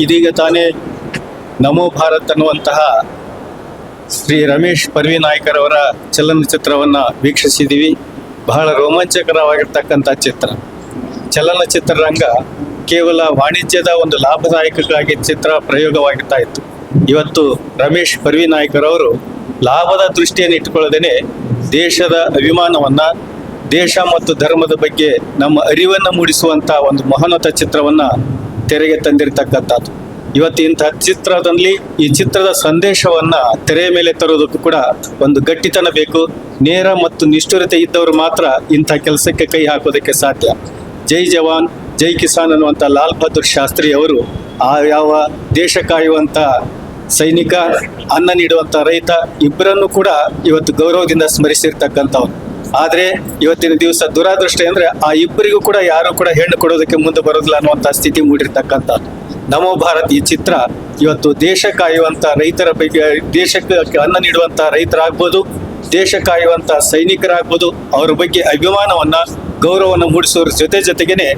ಇದೀಗ ತಾನೇ ನಮೋ ಭಾರತ್ ಅನ್ನುವಂತಹ ಶ್ರೀ ರಮೇಶ್ ಪರ್ವಿ ನಾಯ್ಕರವರ ಚಲನಚಿತ್ರವನ್ನು ವೀಕ್ಷಿಸಿದ್ದೀವಿ ಬಹಳ ರೋಮಾಂಚಕರವಾಗಿರ್ತಕ್ಕಂಥ ಚಿತ್ರ. ಚಲನಚಿತ್ರರಂಗ ಕೇವಲ ವಾಣಿಜ್ಯದ ಒಂದು ಲಾಭದಾಯಕಕ್ಕಾಗಿ ಚಿತ್ರ ಪ್ರಯೋಗವಾಗುತ್ತಾ ಇತ್ತು. ಇವತ್ತು ರಮೇಶ್ ಪರ್ವಿ ನಾಯ್ಕರವರು ಲಾಭದ ದೃಷ್ಟಿಯನ್ನು ಇಟ್ಟುಕೊಳ್ಳದೇನೆ ದೇಶದ ಅಭಿಮಾನವನ್ನ, ದೇಶ ಮತ್ತು ಧರ್ಮದ ಬಗ್ಗೆ ನಮ್ಮ ಅರಿವನ್ನು ಮೂಡಿಸುವಂತ ಒಂದು ಮಹನತ ಚಿತ್ರವನ್ನ ತೆರೆಗೆ ತಂದಿರತಕ್ಕಂಥದ್ದು. ಇವತ್ತು ಇಂತಹ ಚಿತ್ರದಲ್ಲಿ ಈ ಚಿತ್ರದ ಸಂದೇಶವನ್ನ ತೆರೆಯ ಮೇಲೆ ತರೋದಕ್ಕೂ ಕೂಡ ಒಂದು ಗಟ್ಟಿತನ ಬೇಕು. ನೇರ ಮತ್ತು ನಿಷ್ಠುರತೆ ಇದ್ದವರು ಮಾತ್ರ ಇಂಥ ಕೆಲಸಕ್ಕೆ ಕೈ ಹಾಕೋದಕ್ಕೆ ಸಾಧ್ಯ. ಜೈ ಜವಾನ್, ಜೈ ಕಿಸಾನ್ ಅನ್ನುವಂಥ ಲಾಲ್ ಬಹದ್ದೂರ್ ಶಾಸ್ತ್ರಿ ಅವರು ಆ ಯಾವ ದೇಶ ಕಾಯುವಂಥ ಸೈನಿಕ, ಅನ್ನ ನೀಡುವಂಥ ರೈತ ಇಬ್ಬರನ್ನು ಕೂಡ ಇವತ್ತು ಗೌರವದಿಂದ ಸ್ಮರಿಸಿರ್ತಕ್ಕಂಥವ್ರು. ಆದ್ರೆ ಇವತ್ತಿನ ದಿವಸ ದುರಾದೃಷ್ಟ ಅಂದ್ರೆ ಆ ಇಬ್ಬರಿಗೂ ಕೂಡ ಯಾರು ಕೂಡ ಹೆಣ್ಣು ಕೊಡೋದಕ್ಕೆ ಮುಂದೆ ಬರೋದಿಲ್ಲ ಅನ್ನುವಂತ ಸ್ಥಿತಿ ಮೂಡಿರ್ತಕ್ಕಂಥ ನಮೋ ಭಾರತ್ ಈ ಚಿತ್ರ ಇವತ್ತು ದೇಶ ಕಾಯುವಂತ ರೈತರ ಬಗ್ಗೆ, ದೇಶಕ್ಕೆ ಅನ್ನ ನೀಡುವಂತ ರೈತರಾಗ್ಬೋದು, ದೇಶ ಕಾಯುವಂತ ಸೈನಿಕರಾಗ್ಬೋದು, ಅವ್ರ ಬಗ್ಗೆ ಅಭಿಮಾನವನ್ನ, ಗೌರವವನ್ನು ಮೂಡಿಸುವ ಜೊತೆ ಜೊತೆಗೇನೆ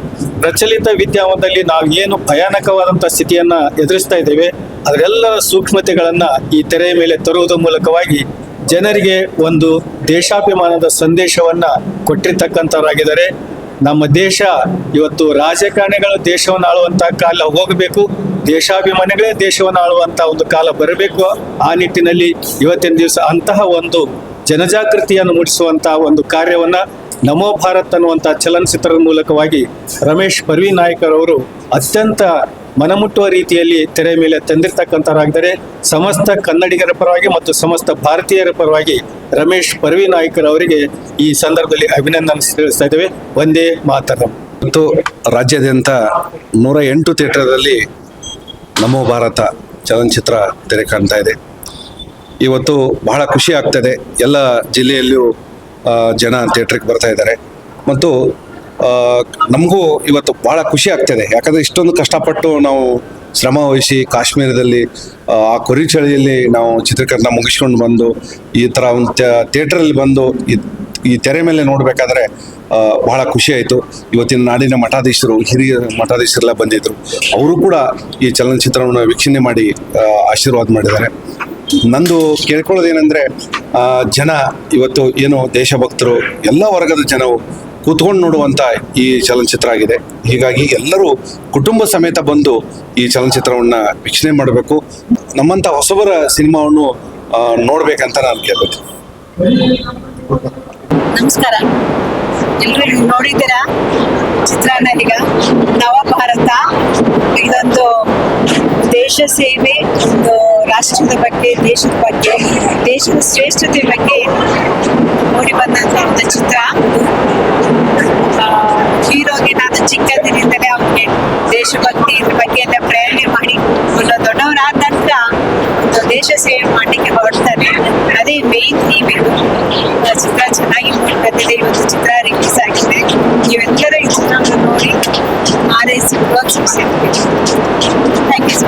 ಪ್ರಚಲಿತ ವಿದ್ಯಾವಂತದಲ್ಲಿ ನಾವು ಏನು ಭಯಾನಕವಾದಂತ ಸ್ಥಿತಿಯನ್ನ ಎದುರಿಸ್ತಾ ಇದ್ದೇವೆ, ಅದರೆಲ್ಲರ ಸೂಕ್ಷ್ಮತೆಗಳನ್ನ ಈ ತೆರೆಯ ಮೇಲೆ ತರುವುದರ ಮೂಲಕವಾಗಿ ಜನರಿಗೆ ಒಂದು ದೇಶಾಭಿಮಾನದ ಸಂದೇಶವನ್ನ ಕೊಟ್ಟಿರ್ತಕ್ಕಂಥವರಾಗಿದ್ದಾರೆ. ನಮ್ಮ ದೇಶ ಇವತ್ತು ರಾಜಕಾರಣಿಗಳು ದೇಶವನ್ನು ಆಳುವಂತ ಕಾಲ ಹೋಗಬೇಕು. ದೇಶಾಭಿಮಾನಿಗಳೇ ದೇಶವನ್ನು ಆಳುವಂತ ಒಂದು ಕಾಲ ಬರಬೇಕು. ಆ ನಿಟ್ಟಿನಲ್ಲಿ ಇವತ್ತಿನ ದಿವಸ ಅಂತಹ ಒಂದು ಜನಜಾಗೃತಿಯನ್ನು ಮೂಡಿಸುವಂತ ಒಂದು ಕಾರ್ಯವನ್ನ ನಮೋ ಭಾರತ್ ಅನ್ನುವಂಥ ಚಲನಚಿತ್ರದ ಮೂಲಕವಾಗಿ ರಮೇಶ್ ಪರ್ವಿ ನಾಯ್ಕರ್ ಅವರು ಅತ್ಯಂತ ಮನಮುಟ್ಟುವ ರೀತಿಯಲ್ಲಿ ತೆರೆ ಮೇಲೆ ತಂದಿರತಕ್ಕಂಥವರಾಗಿದ್ದಾರೆ. ಸಮಸ್ತ ಕನ್ನಡಿಗರ ಪರವಾಗಿ ಮತ್ತು ಸಮಸ್ತ ಭಾರತೀಯರ ಪರವಾಗಿ ರಮೇಶ್ ಪರ್ವಿ ಅವರಿಗೆ ಈ ಸಂದರ್ಭದಲ್ಲಿ ಅಭಿನಂದನೆ ತಿಳಿಸ್ತಾ ಇದ್ದೇವೆ. ಒಂದೇ ಮಾತರಂ. ಮತ್ತು ರಾಜ್ಯಾದ್ಯಂತ ನೂರ ಎಂಟು ಥಿಯೇಟರ್ದಲ್ಲಿ ನಮೋ ಭಾರತ ಚಲನಚಿತ್ರ ತೆರೆ ಕಾಣ್ತಾ ಇದೆ. ಇವತ್ತು ಬಹಳ ಖುಷಿ ಆಗ್ತದೆ ಎಲ್ಲ ಜಿಲ್ಲೆಯಲ್ಲೂ ಜನ ಥಿಯೇಟ್ರಿಗೆ ಬರ್ತಾ ಇದ್ದಾರೆ. ಮತ್ತು ನಮಗೂ ಇವತ್ತು ಬಹಳ ಖುಷಿ ಆಗ್ತದೆ. ಯಾಕಂದರೆ ಇಷ್ಟೊಂದು ಕಷ್ಟಪಟ್ಟು ನಾವು ಶ್ರಮ ವಹಿಸಿ ಕಾಶ್ಮೀರದಲ್ಲಿ, ಆ ಕುರಿ ಚಳಿಯಲ್ಲಿ ನಾವು ಚಿತ್ರೀಕರಣ ಮುಗಿಸ್ಕೊಂಡು ಬಂದು, ಈ ಥರ ಒಂದು ಥಿಯೇಟ್ರಲ್ಲಿ ಬಂದು ಈ- ಈ ತೆರೆ ಮೇಲೆ ನೋಡಬೇಕಾದ್ರೆ ಬಹಳ ಖುಷಿ ಆಯಿತು. ಇವತ್ತಿನ ನಾಡಿನ ಮಠಾಧೀಶರು, ಹಿರಿಯ ಮಠಾಧೀಶರೆಲ್ಲ ಬಂದಿದ್ದರು ಅವರು ಕೂಡ ಈ ಚಲನಚಿತ್ರವನ್ನು ವೀಕ್ಷಣೆ ಮಾಡಿ ಆಶೀರ್ವಾದ ಮಾಡಿದ್ದಾರೆ. ನಂದು ಕೇಳ್ಕೊಳ್ಳೋದೇನೆಂದರೆ ಜನ ಇವತ್ತು ಏನು ದೇಶಭಕ್ತರು, ಎಲ್ಲ ವರ್ಗದ ಜನವು ಕೂತ್ಕೊಂಡು ನೋಡುವಂಥ ಈ ಚಲನಚಿತ್ರ ಆಗಿದೆ. ಹೀಗಾಗಿ ಎಲ್ಲರೂ ಕುಟುಂಬ ಸಮೇತ ಬಂದು ಈ ಚಲನಚಿತ್ರವನ್ನು ವೀಕ್ಷಣೆ ಮಾಡಬೇಕು. ನಮ್ಮಂಥ ಹೊಸಬರ ಸಿನಿಮಾವನ್ನು ನೋಡಬೇಕಂತ ನಾನು ಕೇಳ್ಬೇಕು ನಮಸ್ಕಾರ. ಎಲ್ಲರೂ ನೋಡಿದ್ದೀರಾ? ಚಿತ್ರಾನ್ನ ಈಗ ನವ ಭಾರತ ಇದೊಂದು ದೇಶ ಸೇವೆ, ಒಂದು ರಾಷ್ಟ್ರದ ಬಗ್ಗೆ, ದೇಶದ ಬಗ್ಗೆ, ದೇಶದ ಶ್ರೇಷ್ಠತೆ ಬಗ್ಗೆ ಮೂಡಿ ಬಂದಂತ ಚಿತ್ರ ಆ, ಹೀರೋಗೆ ನಾನು ಚಿಕ್ಕಂದಿನಿಂದಲೇ ಅವನಿಗೆ ದೇಶಭಕ್ತಿ ಇದ್ರ ಬಗ್ಗೆ ಎಲ್ಲ ಪ್ರೇರಣೆ ಮಾಡಿ ಒಂದು ದೊಡ್ಡವರಾದ ನಂತರ ಒಂದು ದೇಶ ಸೇವೆ ಮಾಡಲಿಕ್ಕೆ ಹೊರಡ್ತಾರೆ. ಅದೇ ಮೇನ್ ಥೀಮ್ ಇದು. ಚಿತ್ರ ಚೆನ್ನಾಗಿ ಮೂಡಿ ಬಂದಿದೆ ಇವತ್ತು ಚಿತ್ರ ರಿಲೀಸ್ ಆಗಿದೆ. ನೀವೆಲ್ಲರ ಈ ಚಿತ್ರವನ್ನು ನೋಡಿ ಆರೈಸಿ ಥ್ಯಾಂಕ್ ಯು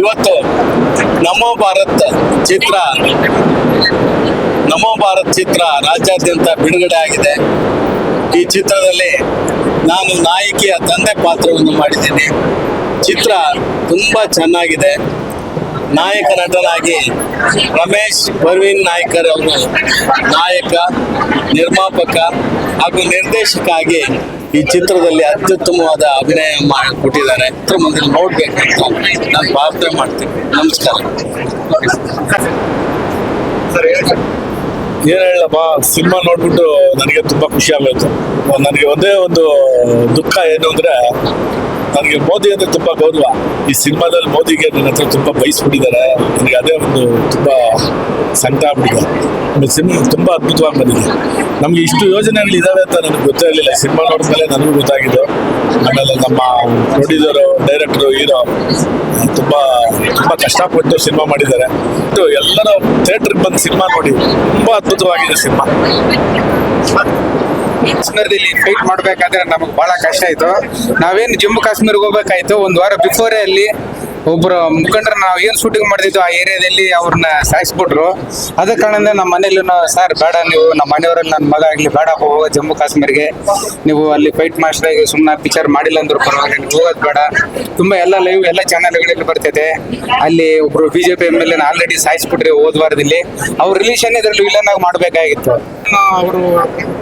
ಇವತ್ತು ನಮೋ ಭಾರತ್ ಚಿತ್ರ ನಮೋ ಭಾರತ್ ಚಿತ್ರ ರಾಜ್ಯಾದ್ಯಂತ ಬಿಡುಗಡೆ ಆಗಿದೆ. ಈ ಚಿತ್ರದಲ್ಲಿ ನಾನು ನಾಯಕಿಯ ತಂದೆ ಪಾತ್ರವನ್ನು ಮಾಡಿದ್ದೀನಿ. ಚಿತ್ರ ತುಂಬ ಚೆನ್ನಾಗಿದೆ. ನಾಯಕ ನಟನಾಗಿ ರಮೇಶ್ ಪರ್ವೀನ್ ನಾಯ್ಕರ್ ಅವರು ನಾಯಕ, ನಿರ್ಮಾಪಕ ಹಾಗೂ ನಿರ್ದೇಶಕ ಆಗಿ ಈ ಚಿತ್ರದಲ್ಲಿ ಅತ್ಯುತ್ತಮವಾದ ಅಭಿನಯ ಮಾಡಿ ಕೊಟ್ಟಿದ್ದಾರೆ. ಮುಂದೆ ನೋಡ್ಬೇಕಂತ ನಾನು ಪ್ರಾರ್ಥನೆ ಮಾಡ್ತೀನಿ. ನಮಸ್ಕಾರ. ಏನ್ ಹೇಳಪ್ಪ ಸಿನಿಮಾ ನೋಡ್ಬಿಟ್ಟು ನನಗೆ ತುಂಬಾ ಖುಷಿ ಆಗೋಯ್ತು. ನನಗೆ ಒಂದೇ ಒಂದು ದುಃಖ ಏನು ಅಂದ್ರೆ, ನನಗೆ ಮೋದಿ ಅಂದ್ರೆ ತುಂಬಾ ಗೌರವ. ಈ ಸಿನಿಮಾದಲ್ಲಿ ಮೋದಿಗೆ ನನ್ನ ಹತ್ರ ತುಂಬಾ ಬಯಸ್ಬಿಟ್ಟಿದ್ದಾರೆ. ನನಗೆ ಅದೇ ಒಂದು ತುಂಬಾ ಸಂಕಟ ಆಗ್ಬಿಟ್ಟಿದೆ. ಸಿನಿಮಾ ತುಂಬಾ ಅದ್ಭುತವಾಗಿ ಬಂದಿದೆ. ನಮ್ಗೆ ಇಷ್ಟು ಯೋಜನೆಗಳು ಇದಾವೆ ಅಂತ ನನಗೆ ಗೊತ್ತೇ ಇರಲಿಲ್ಲ ಸಿನಿಮಾ ನೋಡಿದ್ಮೇಲೆ ನನಗೂ ಗೊತ್ತಾಗಿದ್ದು ಆಮೇಲೆ ನಮ್ಮ ಪ್ರೊಡ್ಯೂಸರು, ಡೈರೆಕ್ಟ್ರು, ಹೀರೋ, ತುಂಬ ತುಂಬ ಕಷ್ಟಪಟ್ಟು ಸಿನಿಮಾ ಮಾಡಿದ್ದಾರೆ. ಎಲ್ಲರ ಥಿಯೇಟ್ರಿಗೆ ಬಂದು ಸಿನಿಮಾ ನೋಡಿ, ತುಂಬ ಅದ್ಭುತವಾಗಿದೆ ಸಿನಿಮಾ. ಕಾಶ್ಮೀರದಲ್ಲಿ ಫೈಟ್ ಮಾಡಬೇಕಾದ್ರೆ ನಮಗೆ ಬಹಳ ಕಷ್ಟ ಆಯ್ತು. ನಾವೇನು ಜಮ್ಮು ಕಾಶ್ಮೀರ್ಗೆ ಹೋಗ್ಬೇಕಾಯ್ತು? ಒಂದು ವಾರ ಬಿಫೋರೇ ಅಲ್ಲಿ ಒಬ್ಬರು ಮುಖಂಡರು ನಾವು ಏನು ಶೂಟಿಂಗ್ ಮಾಡ್ತಿದ್ವಿ ಆ ಏರಿಯಾದಲ್ಲಿ ಅವ್ರನ್ನ ಸಾಯಿಸ್ಬಿಟ್ರು. ಅದ ಕಾರಣದಿಂದ ನಮ್ಮ ಮನೇಲಿ ಸರ್, ಬೇಡ ನೀವು, ನಮ್ಮ ಮನೆಯವರಲ್ಲಿ ನನ್ನ ಮಗ ಆಗಲಿ, ಬೇಡ, ಹೋಗೋ ಜಮ್ಮು ಕಾಶ್ಮೀರ್ಗೆ. ನೀವು ಅಲ್ಲಿ ಫೈಟ್ ಮಾಸ್ಟರ್ ಆಗಿ ಸುಮ್ಮನೆ ಪಿಕ್ಚರ್ ಮಾಡಿಲ್ಲ ಅಂದ್ರು ಪರವಾಗಿಲ್ಲ, ನೀವು ಹೋಗೋದು ಬೇಡ. ತುಂಬಾ ಎಲ್ಲ ಲೈವ್ ಎಲ್ಲ ಚಾನೆಲ್ಗಳಲ್ಲಿ ಬರ್ತೈತೆ. ಅಲ್ಲಿ ಒಬ್ರು BJP M L N already ಸಾಯಿಸ್ಬಿಟ್ರಿ ಹೋದ್ವಾರದಲ್ಲಿ. ಅವ್ರ ರಿಲೇಷನ್ ಇದರಲ್ಲಿ ವಿಲನ್ ಆಗಿ ಮಾಡ್ಬೇಕಾಗಿತ್ತು. ಅವರು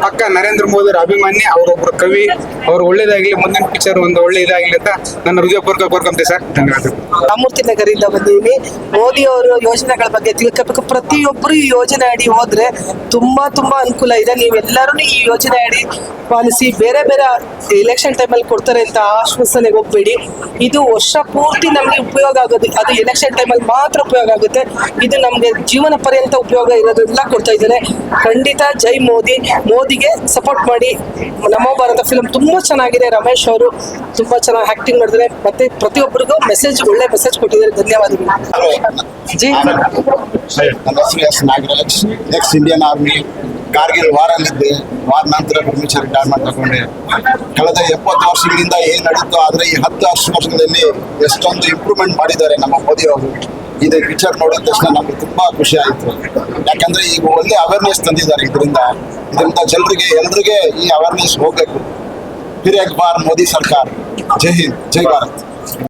ಪಕ್ಕ ನರೇಂದ್ರ ಮೋದಿ ಅವರ ಅಭಿಮಾನಿ, ಅವರೊಬ್ರು ಕವಿ, ಅವ್ರು ಒಳ್ಳೇದಾಗ್ಲಿ, ಮುಂದಿನ ಪಿಕ್ಚರ್ ಒಂದು ಒಳ್ಳೆ ಇದಾಗ್ಲಿ ಅಂತ ನನ್ನ ಹೃದಯಪೂರ್ವಕ ಕೋರ್ಕೊಂತೆ ಸರ್. ಧನ್ಯವಾದಗಳು. ರಾಮೂರ್ತಿ ನಗರಿಂದ ಬಂದಿದ್ದೀನಿ. ಮೋದಿ ಅವರು ಯೋಜನೆಗಳ ಬಗ್ಗೆ ತಿಳ್ಕೋಬೇಕು. ಪ್ರತಿಯೊಬ್ಬರು ಈ ಯೋಜನೆ ಅಡಿ ಹೋದ್ರೆ ತುಂಬಾ ತುಂಬಾ ಅನುಕೂಲ ಇದೆ. ನೀವೆಲ್ಲರೂ ಈ ಯೋಜನೆ ಅಡಿ ಪಾಲಿಸಿ ಬೇರೆ ಬೇರೆ ಎಲೆಕ್ಷನ್ ಟೈಮಲ್ಲಿ ಕೊಡ್ತಾರೆ ಅಂತ ಆಶ್ವಾಸನೆಗೆ ಹೋಗ್ಬೇಡಿ. ಇದು ವರ್ಷ ಪೂರ್ತಿ ನಮಗೆ ಉಪಯೋಗ ಆಗೋದು. ಅದು ಎಲೆಕ್ಷನ್ ಟೈಮಲ್ಲಿ ಮಾತ್ರ ಉಪಯೋಗ ಆಗುತ್ತೆ. ಇದು ನಮಗೆ ಜೀವನ ಪರ್ಯಂತ ಉಪಯೋಗ ಇರೋದೆಲ್ಲ ಕೊಡ್ತಾ ಇದ್ದಾರೆ ಖಂಡಿತ ಜೈ ಮೋದಿ. ಮೋದಿಗೆ ಸಪೋರ್ಟ್ ಮಾಡಿ. ನಮ್ಮ ಭಾರತ ಫಿಲಮ್ ತುಂಬಾ ಚೆನ್ನಾಗಿದೆ. ರಮೇಶ್ ಅವರು ತುಂಬಾ ಚೆನ್ನಾಗಿ ಆಕ್ಟಿಂಗ್ ಮಾಡಿದ್ದಾರೆ. ಮತ್ತೆ ಪ್ರತಿಯೊಬ್ಬರಿಗೂ ಮೆಸೇಜ್ ಒಳ್ಳೆ ಮೆಸೇಜ್ ಕೊಟ್ಟಿದ್ದಾರೆ. ಧನ್ಯವಾದಗಳು. ಜಿ ನನ್ನ ಹೆಸರು Nagaraj ex Indian army Kargil ವಾರಲ್ಲಿದ್ದೆ. ವಾರ ನಂತರ ಬ್ರಹ್ಮಚಾರಿ ರಿಟೈರ್ಮೆಂಟ್ ತಗೊಂಡೆ ಕಳೆದ ಎಪ್ಪತ್ತು ವರ್ಷಗಳಿಂದ ಏನ್ ನಡೀತು ಆದ್ರೆ ಈ ಹತ್ತು ವರ್ಷ ವರ್ಷಗಳಲ್ಲಿ ಎಷ್ಟೊಂದು ಇಂಪ್ರೂವ್ಮೆಂಟ್ ಮಾಡಿದ್ದಾರೆ ನಮ್ಮ ಮೋದಿ ಅವರು. ಇದೇ ಪಿಕ್ಚರ್ ನೋಡಿದ ತಕ್ಷಣ ನಮ್ಗೆ ತುಂಬಾ ಖುಷಿ ಆಯ್ತು. ಯಾಕಂದ್ರೆ ಈಗ ಒಳ್ಳೆ ಅವೇರ್ನೆಸ್ ತಂದಿದ್ದಾರೆ ಇದರಿಂದ. ಇದರಿಂದ ಜನರಿಗೆ, ಎಲ್ರಿಗೆ ಈ ಅವೇರ್ನೆಸ್ ಹೋಗ್ಬೇಕು. ಹಿರಿಯ ಬಾರ್ ಮೋದಿ ಸರ್ಕಾರ. ಜೈ ಹಿಂದ್, ಜೈ ಭಾರತ್.